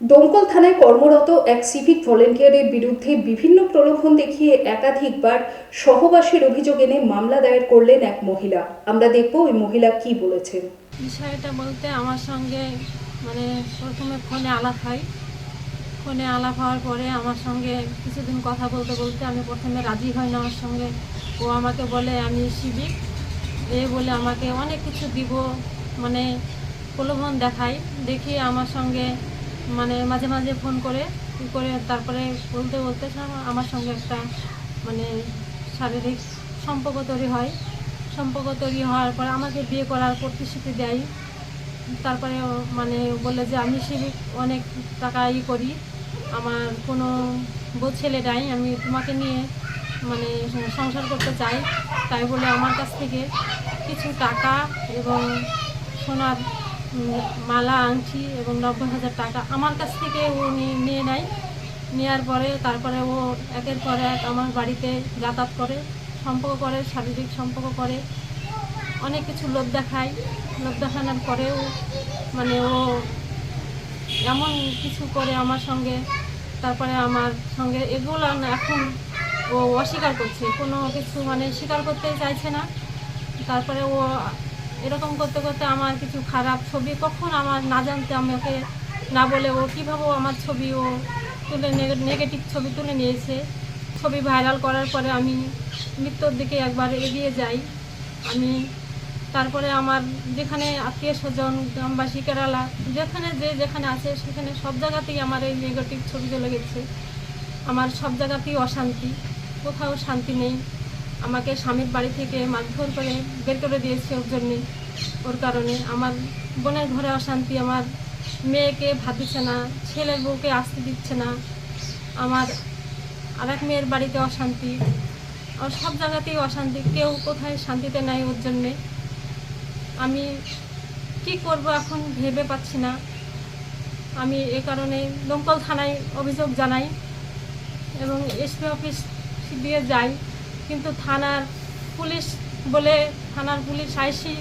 দমকল থানায় কর্মরত এক সিভিক ভলেন্টিয়ারের বিরুদ্ধে বিভিন্ন প্রলোভন দেখিয়ে একাধিকবার সহবাসের অভিযোগ এনে মামলা দায়ের করলেন এক মহিলা। আমরা দেখব ওই মহিলা কি বলেছেন। বিষয়টা বলতে আমার সঙ্গে মানে প্রথমে ফোনে আলাপ হয়। ফোনে আলাপ হওয়ার পরে আমার সঙ্গে কিছুদিন কথা বলতে বলতে আমি প্রথমে রাজি হই না আমার সঙ্গে। ও আমাকে বলে, আমি সিভিক। এ বলে আমাকে অনেক কিছু দিব মানে প্রলোভন দেখায়। দেখি আমার সঙ্গে মানে মাঝে মাঝে ফোন করে করে, তারপরে বলতে বলতে আমার সঙ্গে একটা মানে শারীরিক সম্পর্ক তৈরি হয়। সম্পর্ক তৈরি হওয়ার পর আমাকে বিয়ে করার প্রতিশ্রুতি দেয়। তারপরে মানে বলে যে আমি সে অনেক টাকা ই করি, আমার কোনো বউ ছেলে নাই, আমি তোমাকে নিয়ে মানে সংসার করতে চাই। তাই বলে আমার কাছ থেকে কিছু টাকা এবং সোনার মালা আংটি এবং নব্বই হাজার টাকা আমার কাছ থেকে ও নিয়ে- নিয়ে। নেওয়ার পরে তারপরে ও একের পর এক আমার বাড়িতে যাতায়াত করে, সম্পর্ক করে, শারীরিক সম্পর্ক করে, অনেক কিছু লোভ দেখায়। লোভ দেখানোর পরেও মানে ও এমন কিছু করে আমার সঙ্গে, তারপরে আমার সঙ্গে এগুলো এখন ও অস্বীকার করছে। কোনো কিছু মানে স্বীকার করতে চাইছে না। তারপরে ও এরকম করতে করতে আমার কিছু খারাপ ছবি কখন আমার না জানতে আমি ওকে না বলে ও কীভাবে আমার ছবি ও তুলে নেগেটিভ ছবি তুলে নিয়েছে। ছবি ভাইরাল করার পরে আমি মৃত্যুর দিকে একবার এগিয়ে যাই। আমি তারপরে আমার যেখানে আত্মীয় স্বজন, গ্রামবাসী, কেরালা, যেখানে যে যেখানে আছে সেখানে সব জায়গাতেই আমার এই নেগেটিভ ছবি চলে গেছে আমার সব জায়গাতেই অশান্তি, কোথাও শান্তি নেই। আমাকে স্বামীর বাড়ি থেকে মারধর করে বের করে দিয়েছে ওর জন্যে। ওর কারণে আমার বোনের ঘরে অশান্তি, আমার মেয়েকে ভাত দিচ্ছে না, ছেলের বউকে আসতে দিচ্ছে না, আমার আরেক মেয়ের বাড়িতে অশান্তি। আর সব জায়গাতেই অশান্তি, কেউ কোথায় শান্তিতে নাই ওর জন্যে। আমি কি করব এখন ভেবে পাচ্ছি না। আমি এ কারণে দমকল থানায় অভিযোগ জানাই এবং এসপি অফিস দিয়ে যাই। কিন্তু থানার পুলিশ বলে থানার পুলিশ আইসি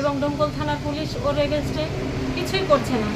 এবং ডোমকল থানার পুলিশ ওর এগেনস্টে কিছুই করছে না।